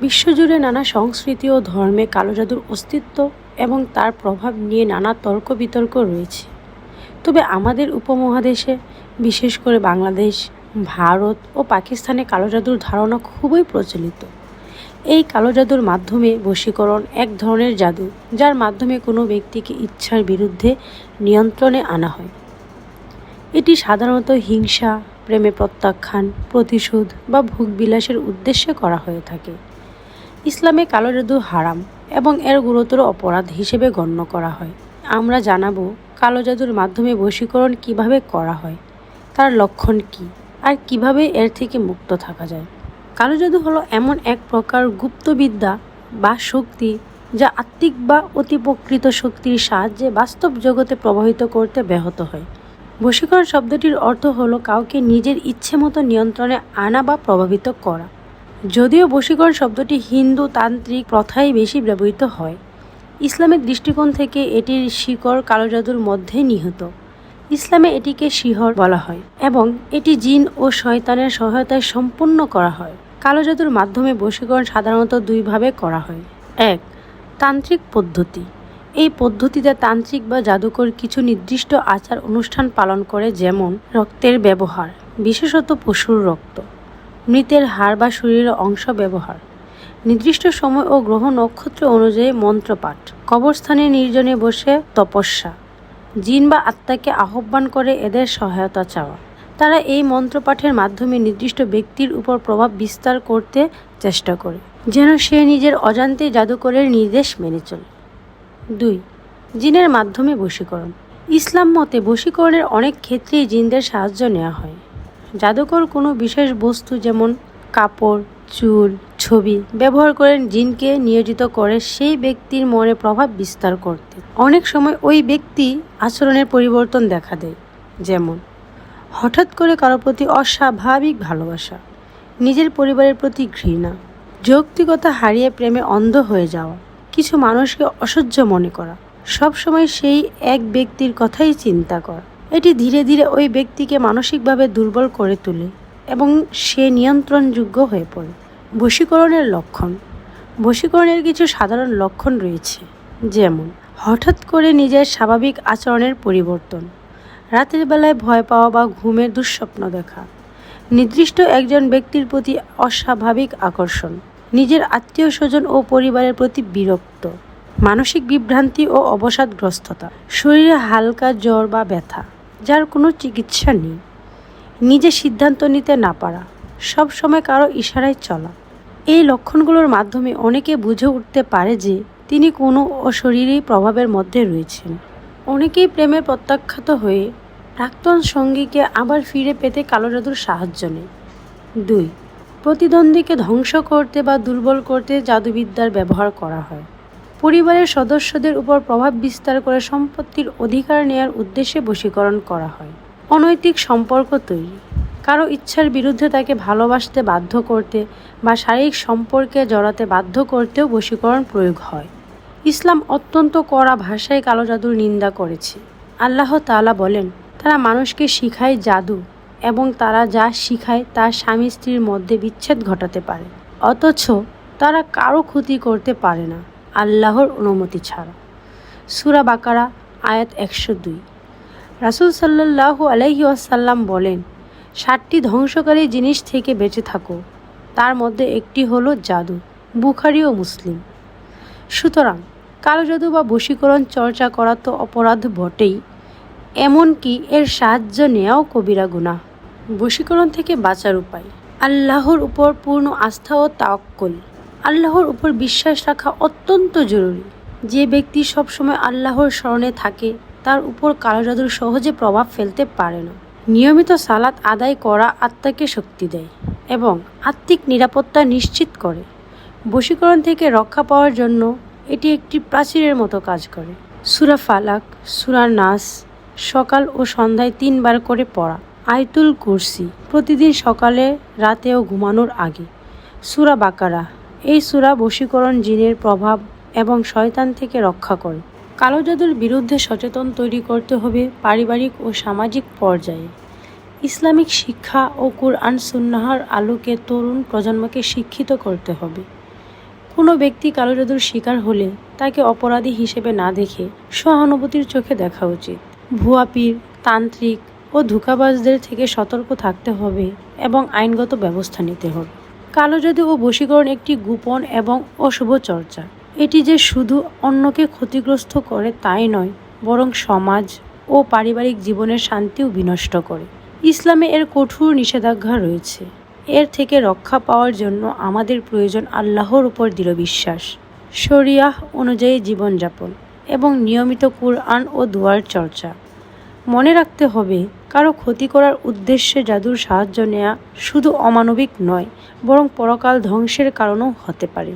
বিশ্বজুড়ে নানা সংস্কৃতি ও ধর্মে কালো জাদুর অস্তিত্ব এবং তার প্রভাব নিয়ে নানা তর্ক বিতর্ক রয়েছে। তবে আমাদের উপমহাদেশে, বিশেষ করে বাংলাদেশ, ভারত ও পাকিস্তানে কালো জাদুর ধারণা খুবই প্রচলিত। এই কালো জাদুর মাধ্যমে বশীকরণ এক ধরনের জাদু, যার মাধ্যমে কোনো ব্যক্তিকে ইচ্ছার বিরুদ্ধে নিয়ন্ত্রণে আনা হয়। এটি সাধারণত হিংসা, প্রেমে প্রত্যাখ্যান, প্রতিশোধ বা ভোগবিলাসের উদ্দেশ্যে করা হয়ে থাকে। ইসলামে কালো জাদু হারাম এবং এর গুরুতর অপরাধ হিসেবে গণ্য করা হয়। আমরা জানাব, কালো জাদুর মাধ্যমে বশীকরণ কীভাবে করা হয়, তার লক্ষণ কি, আর কীভাবে এর থেকে মুক্ত থাকা যায়। কালো জাদু হলো এমন এক প্রকার গুপ্তবিদ্যা বা শক্তি যা আত্মিক বা অতিপ্রকৃত শক্তির সাহায্যে বাস্তব জগতে প্রবাহিত করতে ব্যাহত হয়। বশীকরণ শব্দটির অর্থ হলো কাউকে নিজের ইচ্ছে মতো নিয়ন্ত্রণে আনা বা প্রভাবিত করা। যদিও বশীকরণ শব্দটি হিন্দু তান্ত্রিক প্রথায় বেশি ব্যবহৃত হয়, ইসলামের দৃষ্টিকোণ থেকে এটির শিকড় কালো জাদুর মধ্যে নিহত। ইসলামে এটিকে শিহর বলা হয় এবং এটি জিন ও শয়তানের সহায়তায় সম্পন্ন করা হয়। কালো জাদুর মাধ্যমে বশীকরণ সাধারণত দুইভাবে করা হয়। এক, তান্ত্রিক পদ্ধতি। এই পদ্ধতিতে তান্ত্রিক বা জাদুকর কিছু নির্দিষ্ট আচার অনুষ্ঠান পালন করে, যেমন রক্তের ব্যবহার, বিশেষত পশুর রক্ত। মৃতের হাড় বা শরীরের অংশ ব্যবহার। নির্দিষ্ট সময় ও গ্রহ নক্ষত্র অনুযায়ী মন্ত্রপাঠ। কবরস্থানে নির্জনে বসে তপস্যা। জিন বা আত্মাকে আহ্বান করে এদের সহায়তা চাওয়া। তারা এই মন্ত্রপাঠের মাধ্যমে নির্দিষ্ট ব্যক্তির উপর প্রভাব বিস্তার করতে চেষ্টা করে, যেন সে নিজের অজান্তে জাদুকরের নির্দেশ মেনে চলে। দুই, জিনের মাধ্যমে বশীকরণ। ইসলাম মতে বশীকরণের অনেক ক্ষেত্রেই জিনদের সাহায্য নেওয়া হয়। জাদুকর কোনো বিশেষ বস্তু যেমন কাপড়, চুল, ছবি ব্যবহার করে জিনকে নিয়োজিত করে সেই ব্যক্তির মনে প্রভাব বিস্তার করতে। অনেক সময় ওই ব্যক্তি আচরণের পরিবর্তন দেখা দেয়, যেমন হঠাৎ করে কারোর প্রতি অস্বাভাবিক ভালোবাসা, নিজের পরিবারের প্রতি ঘৃণা, যৌক্তিকতা হারিয়ে প্রেমে অন্ধ হয়ে যাওয়া, কিছু মানুষকে অসহ্য মনে করা, সবসময় সেই এক ব্যক্তির কথাই চিন্তা করা। এটি ধীরে ধীরে ওই ব্যক্তিকে মানসিকভাবে দুর্বল করে তোলে এবং সে নিয়ন্ত্রণযোগ্য হয়ে পড়ে। বশীকরণের লক্ষণ। বশীকরণের কিছু সাধারণ লক্ষণ রয়েছে, যেমন হঠাৎ করে নিজের স্বাভাবিক আচরণের পরিবর্তন, রাতের বেলায় ভয় পাওয়া বা ঘুমের দুঃস্বপ্ন দেখা, নির্দিষ্ট একজন ব্যক্তির প্রতি অস্বাভাবিক আকর্ষণ, নিজের আত্মীয় স্বজন ও পরিবারের প্রতি বিরক্ত, মানসিক বিভ্রান্তি ও অবসাদগ্রস্ততা, শরীরে হালকা জ্বর বা ব্যথা। যার কোনো চিকিৎসা নেই। নিজে সিদ্ধান্ত নিতে না পারা, সব সময় কারও ইশারায় চলা। এই লক্ষণগুলোর মাধ্যমে অনেকে বুঝে উঠতে পারে যে তিনি কোনো অশরীরী প্রভাবের মধ্যে রয়েছেন। অনেকেই প্রেমে প্রত্যাখ্যাত হয়ে প্রাক্তন সঙ্গীকে আবার ফিরে পেতে কালো জাদুর সাহায্য নেয়। দুই, প্রতিদ্বন্দ্বীকে ধ্বংস করতে বা দুর্বল করতে জাদুবিদ্যার ব্যবহার করা হয়। পরিবারের সদস্যদের উপর প্রভাব বিস্তার করে সম্পত্তির অধিকার নেয়ার উদ্দেশ্যে বশীকরণ করা হয়। অনৈতিক সম্পর্ক তৈরি। কারও ইচ্ছার বিরুদ্ধে তাকে ভালোবাসতে বাধ্য করতে বা শারীরিক সম্পর্কে জড়াতে বাধ্য করতেও বশীকরণ প্রয়োগ হয়। ইসলাম অত্যন্ত কড়া ভাষায় কালো জাদুর নিন্দা করেছে। আল্লাহ তালা বলেন, তারা মানুষকে শিখায় জাদু এবং তারা যা শিখায় তা স্বামী স্ত্রীর মধ্যে বিচ্ছেদ ঘটাতে পারে। অথচ তারা কারও ক্ষতি করতে পারে না। আল্লাহর অনুমতি ছাড়া। সুরা বাকারা, আয়াত একশো দুই। রাসুল সাল্লাহ আলহি আসাল্লাম বলেন ষাটটি ধ্বংসকারী জিনিস থেকে বেঁচে থাকো। তার মধ্যে একটি হলো জাদু, বুখারি ও মুসলিম। সুতরাং কালো জাদু বা বশীকরণ, চর্চা করা তো অপরাধ বটেই। এমনকি এর সাহায্য নেওয়াও কবিরা গুণা বশীকরণ থেকে বাঁচার উপায়, আল্লাহর উপর পূর্ণ আস্থা ও তাওয়াক্কুল। আল্লাহর উপর বিশ্বাস রাখা অত্যন্ত জরুরি। যে ব্যক্তি সবসময় আল্লাহর স্মরণে থাকে, তার উপর কালো জাদুর সহজে প্রভাব ফেলতে পারে না। নিয়মিত সালাত আদায় করা আত্মাকে শক্তি দেয় এবং আত্মিক নিরাপত্তা নিশ্চিত করে। বশীকরণ থেকে রক্ষা পাওয়ার জন্য এটি একটি প্রাচীরের মতো কাজ করে। সুরা ফালাক, সুরা নাস, সকাল ও সন্ধ্যায় তিনবার করে পড়া। আয়তুল কুরসি, প্রতিদিন সকালে রাতে ও ঘুমানোর আগে। সুরা বাকারা এই সুরা বশীকরণ জিনের প্রভাব এবং শয়তান থেকে রক্ষা করে। কালো জাদুর বিরুদ্ধে সচেতন তৈরি করতে হবে পারিবারিক ও সামাজিক পর্যায়ে। ইসলামিক শিক্ষা ও কুরআন সুন্নাহার আলোকে তরুণ প্রজন্মকে শিক্ষিত করতে হবে। কোনো ব্যক্তি কালো জাদুর শিকার হলে তাকে অপরাধী হিসেবে না দেখে সহানুভূতির চোখে দেখা উচিত। ভুয়া পীর, তান্ত্রিক ও ধোঁকাবাজদের থেকে সতর্ক থাকতে হবে এবং আইনগত ব্যবস্থা নিতে হবে। কালো জাদু ও বশীকরণ একটি গোপন এবং অশুভ চর্চা। এটি যে শুধু অন্যকে ক্ষতিগ্রস্ত করে তাই নয়, বরং সমাজ ও পারিবারিক জীবনের শান্তিও বিনষ্ট করে। ইসলামে এর কঠোর নিষেধাজ্ঞা রয়েছে। এর থেকে রক্ষা পাওয়ার জন্য আমাদের প্রয়োজন আল্লাহর উপর দৃঢ় বিশ্বাস, শরিয়াহ অনুযায়ী জীবনযাপন এবং নিয়মিত কুরআন ও দুয়ার চর্চা। মনে রাখতে হবে, কারও ক্ষতি করার উদ্দেশ্যে জাদুর সাহায্য নেওয়া শুধু অমানবিক নয়, বরং পরকাল ধ্বংসের কারণও হতে পারে।